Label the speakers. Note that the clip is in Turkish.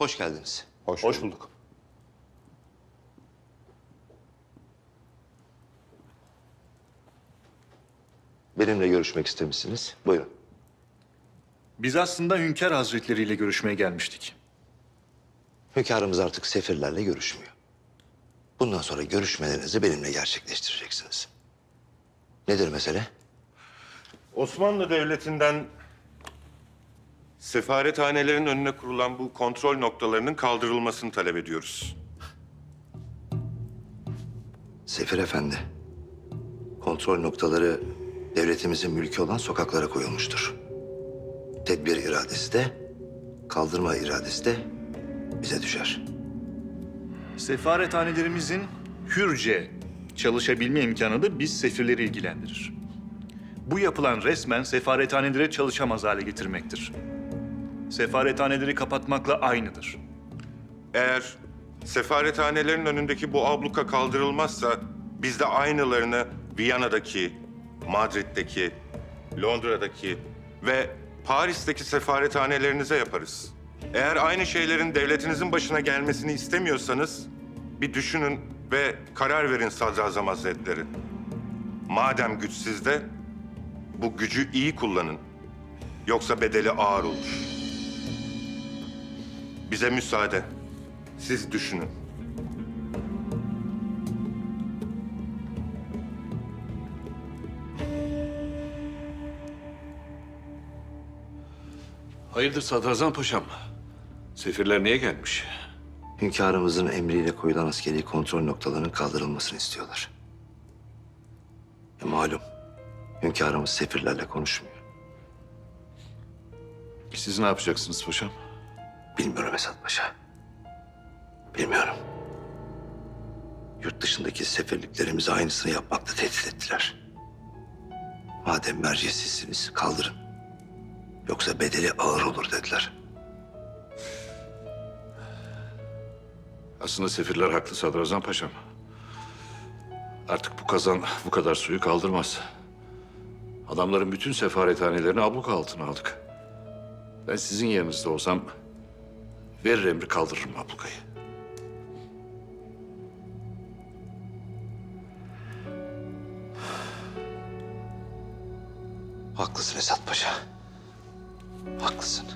Speaker 1: hoş geldiniz.
Speaker 2: Hoş,
Speaker 3: Hoş bulduk.
Speaker 1: Benimle görüşmek istemişsiniz. Buyurun.
Speaker 3: Biz aslında Hünkar Hazretleri ile görüşmeye gelmiştik.
Speaker 1: Hünkârımız artık sefirlerle görüşmüyor. Bundan sonra görüşmelerinizi benimle gerçekleştireceksiniz. Nedir mesele?
Speaker 2: Osmanlı Devleti'nden sefarethanelerin önüne kurulan bu kontrol noktalarının kaldırılmasını talep ediyoruz.
Speaker 1: Sefir Efendi, kontrol noktaları devletimizin mülkü olan sokaklara koyulmuştur. Tedbir iradesi de, kaldırma iradesi de bize düşer.
Speaker 3: Sefarethanelerimizin hürce çalışabilme imkanı da biz sefirleri ilgilendirir. Bu yapılan resmen sefarethaneleri çalışamaz hale getirmektir. Sefarethaneleri kapatmakla aynıdır.
Speaker 2: Eğer sefarethanelerin önündeki bu abluka kaldırılmazsa biz de aynılarını Viyana'daki, Madrid'deki, Londra'daki ve Paris'teki sefarethanelerinize yaparız. Eğer aynı şeylerin devletinizin başına gelmesini istemiyorsanız bir düşünün ve karar verin Sadrazam Hazretleri. Madem güç sizde, bu gücü iyi kullanın. Yoksa bedeli ağır olur. Bize müsaade. Siz düşünün.
Speaker 4: Hayırdır Sadrazam Paşam? Sefirler niye gelmiş?
Speaker 1: Hünkârımızın emriyle koyulan askeri kontrol noktalarının kaldırılmasını istiyorlar. E malum, hünkârımız sefirlerle konuşmuyor.
Speaker 4: Siz ne yapacaksınız paşam?
Speaker 1: Bilmiyorum Esat Paşa. Bilmiyorum. Yurt dışındaki sefirliklerimize aynısını yapmakla tehdit ettiler. Madem mercesizsiniz kaldırın. Yoksa bedeli ağır olur dediler.
Speaker 4: Aslında sefirler haklı Sadrazam Paşam. Artık bu kazan bu kadar suyu kaldırmaz. Adamların bütün sefarethanelerini abluk altına aldık. Ben sizin yerinizde olsam verir emri kaldırırım ablukayı.
Speaker 1: Haklısın Esat Paşa. Haklısın.